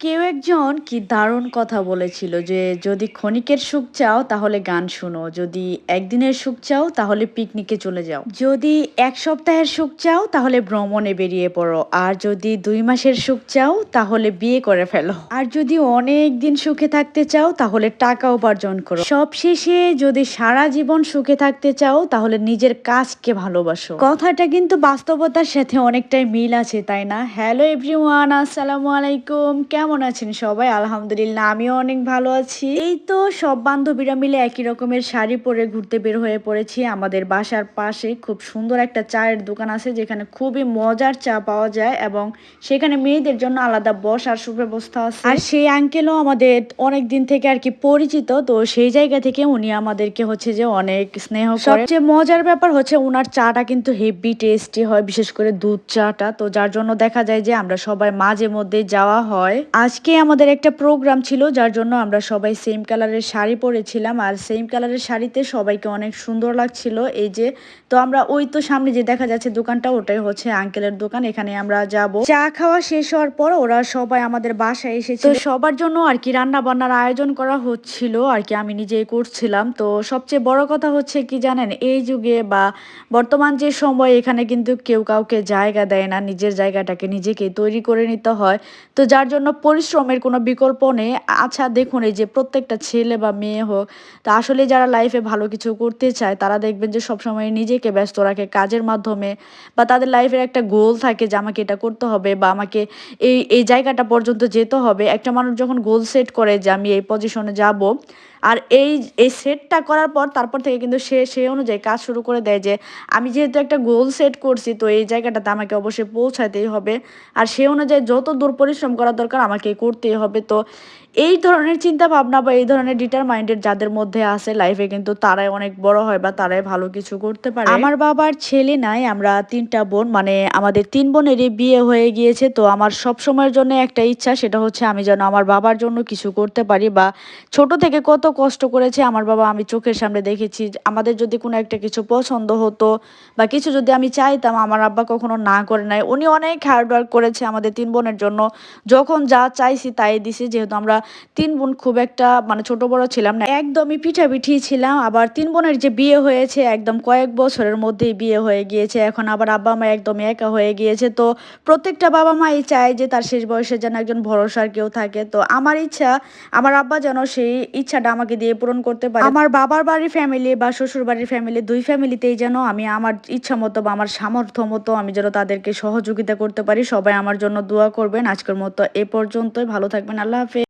কেউ একজন কি দারুণ কথা বলেছিল যে, যদি ক্ষণিকের সুখ চাও, তাহলে গান শোনো। যদি একদিনের সুখ চাও, তাহলে পিকনিকে চলে যাও। যদি এক সপ্তাহের সুখ চাও, তাহলে ভ্রমণে বেরিয়ে পড়ো। আর যদি দুই মাসের সুখ চাও, তাহলে বিয়ে করে ফেলো। আর যদি অনেক দিন সুখে থাকতে চাও, তাহলে টাকা উপার্জন করো। সব শেষে যদি সারা জীবন সুখে থাকতে চাও, তাহলে নিজের কাজকে ভালোবাসো। কথাটা কিন্তু বাস্তবতার সাথে অনেকটাই মিল আছে, তাই না? হ্যালো এভরিওয়ান আসসালামু আলাইকুম। কেমন আছেন সবাই? আলহামদুলিল্লাহ, আমিও অনেক ভালো আছি। এই তো সব বান্ধবীরা মিলে একই রকমের শাড়ি পরে ঘুরতে বের হয়ে পড়েছি। আমাদের বাসার পাশে খুব সুন্দর একটা চায়ের দোকান আছে, যেখানে খুবই মজার চা পাওয়া যায় এবং সেখানে মেয়েদের জন্য আলাদা বসার সুব্যবস্থা আছে। আর সেই আঙ্কেলও আমাদের অনেক দিন থেকে আর কি পরিচিত, তো সেই জায়গা থেকে উনি আমাদেরকে হচ্ছে যে অনেক স্নেহ সবচেয়ে মজার ব্যাপার হচ্ছে ওনার চাটা কিন্তু হেভি টেস্টি হয়, বিশেষ করে দুধ চাটা। তো যার জন্য দেখা যায় যে আমরা সবাই মাঝে মধ্যে যাওয়া হয়। আজকে আমাদের একটা প্রোগ্রাম ছিল, যার জন্য আমরা সবাই সেম কালারের শাড়ি পরেছিলাম। আর সেম কালারের শাড়িতে সবাইকে অনেক সুন্দর লাগছিল। এই যে, তো আমরা ওই তো সামনে যে দেখা যাচ্ছে দোকানটা, ওটাই হচ্ছে আঙ্কেলের দোকান। এখানে আমরা যাব। চা খাওয়া শেষ হওয়ার পর ওরা সবাই আমাদের বাসায় এসেছে তো সবার জন্য আর কি রান্না বান্নার আয়োজন করা হচ্ছিল, আর কি আমি নিজেই করছিলাম। তো সবচেয়ে বড় কথা হচ্ছে কি জানেন, এই যুগে বা বর্তমান যে সময়, এখানে কিন্তু কেউ কাউকে জায়গা দেয় না। নিজের জায়গাটাকে নিজেকে তৈরি করে নিতে হয়। তো যার জন্য পরিশ্রমের কোনো বিকল্প নেই। আচ্ছা দেখুন, এই যে প্রত্যেকটা ছেলে বা মেয়ে হোক, তা আসলে যারা লাইফে ভালো কিছু করতে চায়, তারা দেখবেন যে সবসময় নিজেকে ব্যস্ত রাখে কাজের মাধ্যমে, বা তাদের লাইফের একটা গোল থাকে যে আমাকে এটা করতে হবে, বা আমাকে এই এই জায়গাটা পর্যন্ত যেতে হবে। একটা মানুষ যখন গোল সেট করে যে আমি এই পজিশনে যাব, আর এই এই সেটটা করার পর তারপর থেকে কিন্তু সে সেই অনুযায়ী কাজ শুরু করে দেয় যে, আমি যেহেতু একটা গোল সেট করছি, তো এই জায়গাটাতে আমাকে অবশ্যই পৌঁছাতেই হবে। আর সেই অনুযায়ী যত দূর পরিশ্রম করা দরকার, আমাকে করতেই হবে। তো এই ধরনের চিন্তা ভাবনা বা এই ধরনের ডিটারমাইন্ডেড যাদের মধ্যে আছে লাইফে কিন্তু তারাই অনেক বড় হয় বা তারাই ভালো কিছু করতে পারে। আমার বাবার ছেলে নাই, আমরা তিনটা বোন মানে আমাদের তিন বোনেরই বিয়ে হয়ে গিয়েছে। তো আমার সব সময়ের জন্য একটা ইচ্ছা, সেটা হচ্ছে আমি যেন আমার বাবার জন্য কিছু করতে পারি বা ছোট থেকে কত কষ্ট করেছে, আমার বাবা আমি চোখের সামনে দেখেছি। আমাদের যদি কোনো একটা কিছু পছন্দ হতো বা কিছু যদি আমি চাইতাম, আমার আব্বা কখনো না করে নাই। উনি অনেক হার্ডওয়ার্ক করেছে আমাদের তিন বোনের জন্য। যখন যা চাইছি তাই দিছি, যেহেতু আমরা তিন বোন খুব একটা মানে ছোট বড় ছিলাম না। একদমই পিঠাপিঠি ছিলাম, আবার তিন বোনের যে বিয়ে হয়েছে, একদম কয়েক বছরের মধ্যেই বিয়ে হয়ে গিয়েছে। এখন আবার আব্বা মা একদম একা হয়ে গিয়েছে। তো প্রত্যেকটা বাবা মাই চায় যে তার শেষ বয়সে যেন একজন ভরসার কেউ থাকে। তো আমার ইচ্ছা, আমার আব্বা যেন সেই ইচ্ছাটা আমাকে দিয়ে পূরণ করতে পারে। আমার বাবার বাড়ির ফ্যামিলি বা শ্বশুর বাড়ির ফ্যামিলি দুই ফ্যামিলিতেই যেন আমি আমার ইচ্ছা মতো বা আমার সামর্থ্য মতো আমি যেন তাদেরকে সহযোগিতা করতে পারি। সবাই আমার জন্য দোয়া করবেন। আজকের মতো এ পর্যন্তই ভালো থাকবেন। আল্লাহ হাফেজ।